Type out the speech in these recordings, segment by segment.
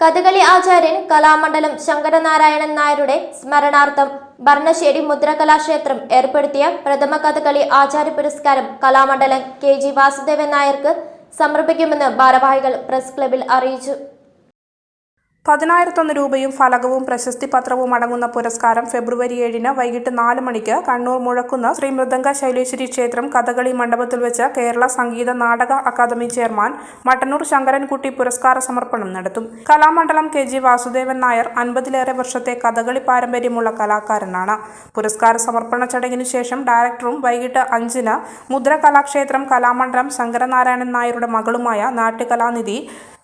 കഥകളി ആചാര്യൻ കലാമണ്ഡലം ശങ്കരനാരായണൻ നായരുടെ സ്മരണാർത്ഥം ഭരണശ്ശേരി മുദ്രകലാക്ഷേത്രം ഏർപ്പെടുത്തിയ പ്രഥമ കഥകളി ആചാര്യ പുരസ്കാരം കലാമണ്ഡലം കെ ജി വാസുദേവൻ നായർക്ക് സമർപ്പിക്കുമെന്ന് ഭാരവാഹികൾ പ്രസ് ക്ലബിൽ അറിയിച്ചു. പതിനായിരത്തൊന്ന് രൂപയും ഫലകവും പ്രശസ്തി പത്രവും അടങ്ങുന്ന പുരസ്കാരം ഫെബ്രുവരി ഏഴിന് വൈകിട്ട് നാല് മണിക്ക് കണ്ണൂർ മുഴക്കുന്ന ശ്രീ മൃദംഗ ശൈലേശ്വരി ക്ഷേത്രം കഥകളി മണ്ഡപത്തിൽ വെച്ച് കേരള സംഗീത നാടക അക്കാദമി ചെയർമാൻ മട്ടന്നൂർ ശങ്കരൻകുട്ടി പുരസ്കാര സമർപ്പണം നടത്തും. കലാമണ്ഡലം കെ ജി വാസുദേവൻ നായർ അൻപതിലേറെ വർഷത്തെ കഥകളി പാരമ്പര്യമുള്ള കലാകാരനാണ്. പുരസ്കാര സമർപ്പണ ചടങ്ങിനു ശേഷം ഡയറക്ടറും വൈകിട്ട് അഞ്ചിന് മുദ്ര കലാക്ഷേത്രം കലാമണ്ഡലം ശങ്കരനാരായണൻ നായരുടെ മകളുമായ നാട്യകലാനിധി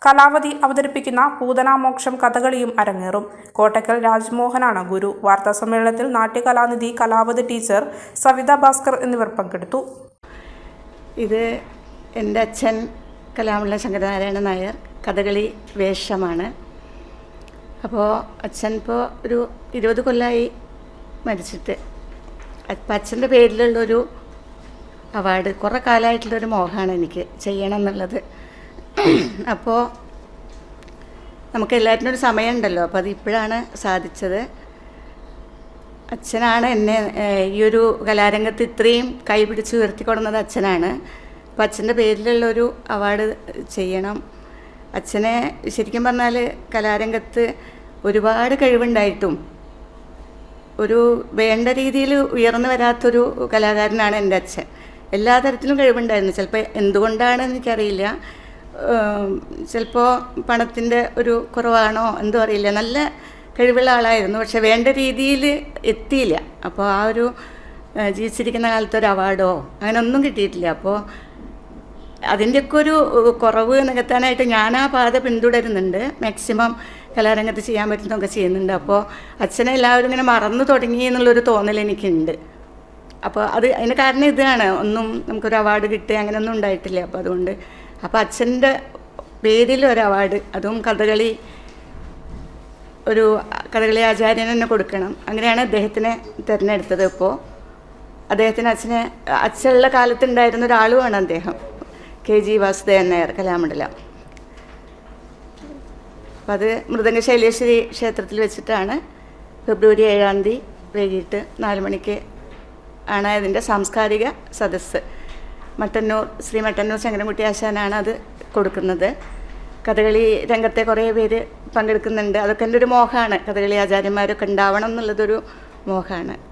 കലാവതി അവതരിപ്പിക്കുന്ന പൂതനാമോക്ഷം കഥകളിയും അരങ്ങേറും. കോട്ടക്കൽ രാജ്മോഹനാണ് ഗുരു. വാർത്താ സമ്മേളനത്തിൽ നാട്യകലാനിധി കലാവതി ടീച്ചർ സവിത ഭാസ്കർ എന്നിവർ പങ്കെടുത്തു. ഇത് എന്റെ അച്ഛൻ കലാമുള്ള ശങ്കരനാരായണ നായർ കഥകളി വേഷമാണ്. അപ്പോൾ അച്ഛൻ ഇപ്പോൾ ഒരു ഇരുപത് കൊല്ലമായി മരിച്ചിട്ട്. അപ്പം അച്ഛന്റെ പേരിലുള്ളൊരു അവാർഡ് കുറേ കാലമായിട്ടുള്ളൊരു മോഹമാണ് എനിക്ക് ചെയ്യണം എന്നുള്ളത്. അപ്പോൾ നമുക്ക് എല്ലാറ്റിനും ഒരു സമയമുണ്ടല്ലോ. അപ്പോൾ അത് ഇപ്പോഴാണ് സാധിച്ചത്. അച്ഛനാണ് എന്നെ ഈ ഒരു കലാരംഗത്ത് ഇത്രയും കൈപിടിച്ച് ഉയർത്തിക്കൊടുന്നത് അച്ഛനാണ്. അപ്പോൾ അച്ഛന്റെ പേരിലുള്ളൊരു അവാർഡ് ചെയ്യണം. അച്ഛനെ ശരിക്കും പറഞ്ഞാൽ കലാരംഗത്ത് ഒരുപാട് കഴിവുണ്ടായിട്ടും ഒരു വേണ്ട രീതിയിൽ ഉയർന്നു വരാത്തൊരു കലാകാരനാണ് എന്റെ അച്ഛൻ. എല്ലാ തരത്തിലും കഴിവുണ്ടായിരുന്നു. ചിലപ്പോൾ എന്തുകൊണ്ടാണ് എനിക്കറിയില്ല. ചിലപ്പോൾ പണത്തിന്റെ ഒരു കുറവാണോ എന്തോ അറിയില്ല. നല്ല കഴിവുള്ള ആളായിരുന്നു. പക്ഷെ വേണ്ട രീതിയിൽ എത്തിയില്ല. അപ്പോൾ ആ ഒരു ജീവിച്ചിരിക്കുന്ന കാലത്ത് ഒരു അവാർഡോ അങ്ങനെ ഒന്നും കിട്ടിയിട്ടില്ല. അപ്പോൾ അതിന്റെയൊക്കെ ഒരു കുറവ് നികത്താനായിട്ട് ഞാൻ ആ പാത പിന്തുടരുന്നുണ്ട്. മാക്സിമം കലാരംഗത്ത് ചെയ്യാൻ പറ്റുന്നതൊക്കെ ചെയ്യുന്നുണ്ട്. അപ്പോൾ അച്ഛനെ എല്ലാവരും ഇങ്ങനെ മറന്നു തുടങ്ങി എന്നുള്ളൊരു തോന്നൽ എനിക്കുണ്ട്. അപ്പോൾ അത് അതിന് കാരണം ഇതാണ്. ഒന്നും നമുക്കൊരു അവാർഡ് കിട്ടുക അങ്ങനെയൊന്നും ഉണ്ടായിട്ടില്ല. അപ്പോൾ അതുകൊണ്ട് അപ്പോൾ അച്ഛന്റെ പേരിൽ ഒരു അവാർഡ് അതും കഥകളി ഒരു കഥകളി ആചാര്യന് തന്നെ കൊടുക്കണം. അങ്ങനെയാണ് അദ്ദേഹത്തിനെ തിരഞ്ഞെടുത്തത് ഇപ്പോൾ അദ്ദേഹത്തിന് അച്ഛനെ അച്ഛനുള്ള കാലത്തുണ്ടായിരുന്ന ഒരാളുമാണ് അദ്ദേഹം കെ ജി വാസുദേവൻ നായർ കലാമണ്ഡലം. അപ്പം അത് മൃദംഗ ശൈലേശ്വരി ക്ഷേത്രത്തിൽ വെച്ചിട്ടാണ് ഫെബ്രുവരി ഏഴാം തീയതി വൈകിട്ട് നാല് മണിക്ക് ആണ് അതിന്റെ സാംസ്കാരിക സദസ്സ്. മട്ടന്നൂർ ശ്രീ മട്ടന്നൂർ ശങ്കരൻകുട്ടി ആശാനാണ് അത് കൊടുക്കുന്നത്. കഥകളി രംഗത്തെ കുറേ പേര് പങ്കെടുക്കുന്നുണ്ട്. അതൊക്കെ എന്റെ ഒരു മോഹമാണ്. കഥകളി ആചാര്യന്മാരൊക്കെ ഉണ്ടാവണം എന്നുള്ളതൊരു മോഹമാണ്.